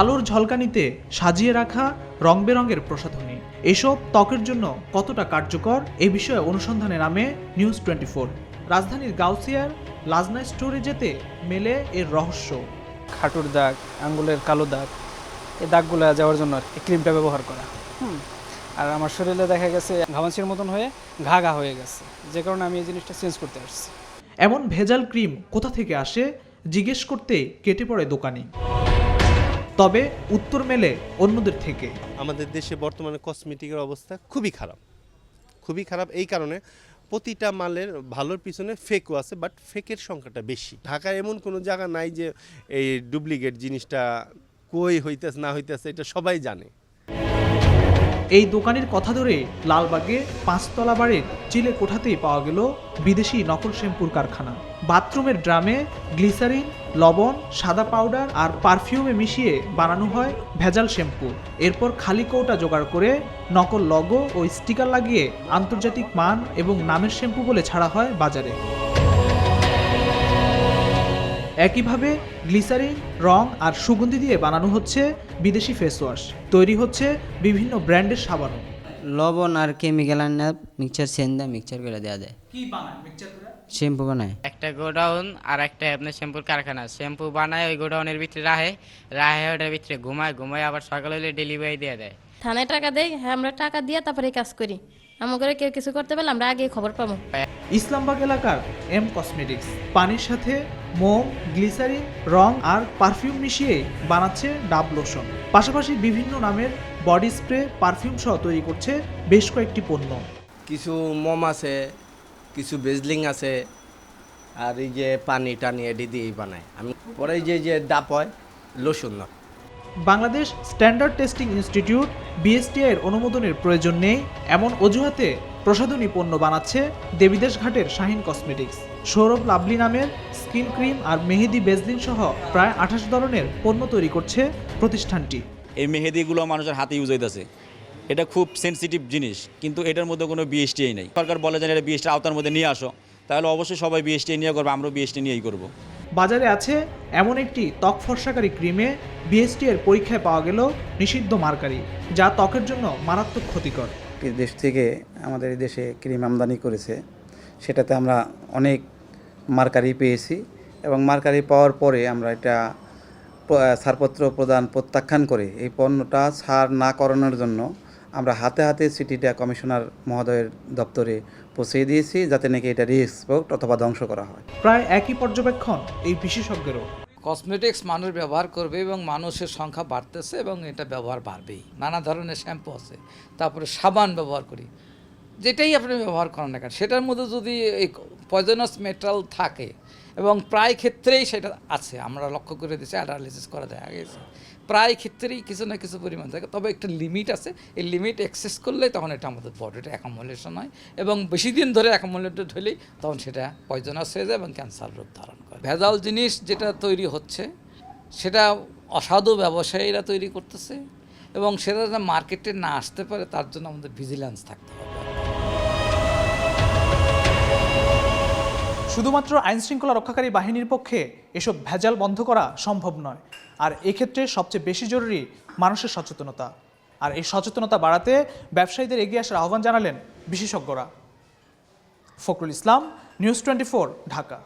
আলোর ঝলকানিতে সাজিয়ে রাখা রং বেরঙের প্রসাধনী। এসব ত্বকের জন্য কতটা কার্যকর এ বিষয়ে অনুসন্ধানে নামে নিউজ টোয়েন্টি রাজধানীর গাউসিয়ার লাজনা স্টোরে যেতে মেলে এর রহস্য। খাটুর দাগ আঙ্গুলের কালো দাগ এই দাগগুলো যাওয়ার জন্য এই ক্রিমটা ব্যবহার করা। হুম। আর আমার শরীরে দেখা গেছে ঘামাচির মতন হয়ে ঘা ঘা হয়ে গেছে যে কারণে আমি এই জিনিসটা চেঞ্জ করতে আসছি। এমন ভেজাল ক্রিম কোথা থেকে আসে জিজ্ঞেস করতে কেটে পড়ে দোকানি। তবে উত্তর মেলে অন্যদের থেকে। আমাদের দেশে বর্তমানে কসমেটিকের অবস্থা খুবই খারাপ। খুবই খারাপ এই কারণে প্রতিটা মালের ভালোর পিছনে ফেকও আছে বাট ফেকের সংখ্যাটা বেশি। ঢাকায় এমন কোনো জায়গা নাই যে এই ডুপ্লিকেট জিনিসটা কই হইতেছে, না হইতেছে, এটা সবাই জানে। এই দোকানের কথা ধরে লালবাগে পাঁচতলা বাড়ির চিলে কোঠাতেই পাওয়া গেল বিদেশি নকল শ্যাম্পুর কারখানা। বাথরুমের ড্রামে গ্লিসারিন, লবণ, সাদা পাউডার আর পারফিউমে মিশিয়ে বানানো হয় ভেজাল শ্যাম্পু। এরপর খালি কৌটা জোগাড় করে নকল লগো ও স্টিকার লাগিয়ে আন্তর্জাতিক মান এবং নামের শ্যাম্পু বলে ছাড়া হয় বাজারে। একইভাবে গ্লিসারিন রং আর সুগন্ধি দিয়ে বানানো হচ্ছে বিদেশি ফেস ওয়াশ তৈরি হচ্ছে বিভিন্ন ব্র্যান্ডের সাবানও। লবণ আর কেমিক্যাল আনা মিক্সচার সেন দেয় মিক্সচার করে দেওয়া যায়। কি বানায়? মিক্সচার করে? শ্যাম্পু বানায়। একটা গোডাউন আর একটা আপনার শ্যাম্পুর কারখানা। শ্যাম্পু বানায় ওই গোডাউনের ভিতরে রাহে রাহে ওটার ভিতরে ঘুমায় ঘুমায় আবার সকাল হলে ডেলিভারি দিয়ে দেয় থানায় টাকা দেয় হ্যাঁ আমরা টাকা দিয়ে তারপরে এই কাজ করি। আমাকে কেউ কিছু করতে পারলে আমরা আগে খবর পাবো। ইসলামবাগ এলাকার এম কসমেটিক্স পানির সাথে মোম গ্লিসারিন রং আর পারফিউম মিশিয়ে বানাচ্ছে ডাব লোশন। পাশাপাশি বিভিন্ন নামের বডি স্প্রে পারফিউম সহ তৈরি করছে বেশ কয়েকটি পণ্য। কিছু মোম আছে কিছু বেজলিং আছে আর এই যে পানি টানি এটি দিয়েই বানায়। আমি পরে যে যে ডাপ হয় লোসুন না। বাংলাদেশ স্ট্যান্ডার্ড টেস্টিং ইনস্টিটিউট বিএসটিআইয়ের অনুমোদনের প্রয়োজন নেই এমন অজুহাতে প্রসাধনী পণ্য বানাচ্ছে দেবীদেশ ঘাটের শাহিন কসমেটিক্স। সৌরভ লাভলি নামের স্কিন ক্রিম আর মেহেদি বেজলিন সহ প্রায় আঠাশ ধরনের পণ্য তৈরি করছে প্রতিষ্ঠানটি। এই মেহেদিগুলো মানুষের হাতে ইউজ হইতেছে। এটা খুব সেনসিটিভ জিনিস কিন্তু এটার মধ্যে কোনো বিএসটিআই নেই। সরকার বলে যে এটা বিএসটি আওতার মধ্যে নিয়ে আসো। তাহলে অবশ্যই সবাই বিএসটি নিয়ে করব আমরাও বিএসটি নিয়েই করব। বাজারে আছে এমন একটি ত্বক ফর্সাকারী ক্রিমে বিএসটি এর পরীক্ষায় পাওয়া গেল নিষিদ্ধ মার্কারি যা ত্বকের জন্য মারাত্মক ক্ষতিকর। দেশ থেকে আমাদের দেশে ক্রিম আমদানি করেছে। সেটাতে আমরা অনেক মার্কারি পেয়েছি এবং মার্কারি পাওয়ার পরে আমরা এটা ছাড়পত্র প্রদান প্রত্যাখ্যান করে এই পণ্যটা ছাড় না করানোর জন্য আমরা হাতে হাতে সিটিটা কমিশনার মহোদয়ের দপ্তরে পৌঁছে দিয়েছি যাতে নাকি এটা রিএক্সপোর্ট অথবা ধ্বংস করা হয়। প্রায় একই পর্যবেক্ষণ এই বিশেষজ্ঞেরও। কসমেটিক্স মানুষ ব্যবহার করবে এবং মানুষের সংখ্যা বাড়তেছে এবং এটা ব্যবহার বাড়বেই। নানা ধরনের শ্যাম্পু আছে। তারপরে সাবান ব্যবহার করি। যেটাই আপনি ব্যবহার করেন না কেন, সেটার মধ্যে যদি এই পয়জনাস মেটাল থাকে, এবং প্রায় ক্ষেত্রেই সেটা আছে, আমরা লক্ষ্য করে দিয়েছি অ্যানালিসিস করা দেখা গেছে। প্রায় ক্ষেত্রেই কিছু না কিছু পরিমাণ থাকে, তবে একটা লিমিট আছে, এই লিমিট এক্সেস করলে তখন এটা আমাদের বডিটা অ্যাকোমোলেশন হয়, এবং বেশি দিন ধরে অ্যাকোমোলেটেড হলেই তখন সেটা পয়জনাস হয়ে যায় এবং ক্যান্সার রূপ ধারণ করে। ভেজাল জিনিস যেটা তৈরি হচ্ছে, সেটা অসাধু ব্যবসায়ীরা তৈরি করতেছে, এবং সেটা মার্কেটে না আসতে পারে, তার জন্য আমাদের ভিজিলেন্স থাকতে হবে। শুধুমাত্র আইনশৃঙ্খলা রক্ষাকারী বাহিনীর পক্ষে এসব ভেজাল বন্ধ করা সম্ভব নয়। আর এক্ষেত্রে সবচেয়ে বেশি জরুরি মানুষের সচেতনতা। আর এই সচেতনতা বাড়াতে ব্যবসায়ীদের এগিয়ে আসার আহ্বান জানালেন বিশেষজ্ঞরা। Fakhrul Islam, news twenty Dhaka.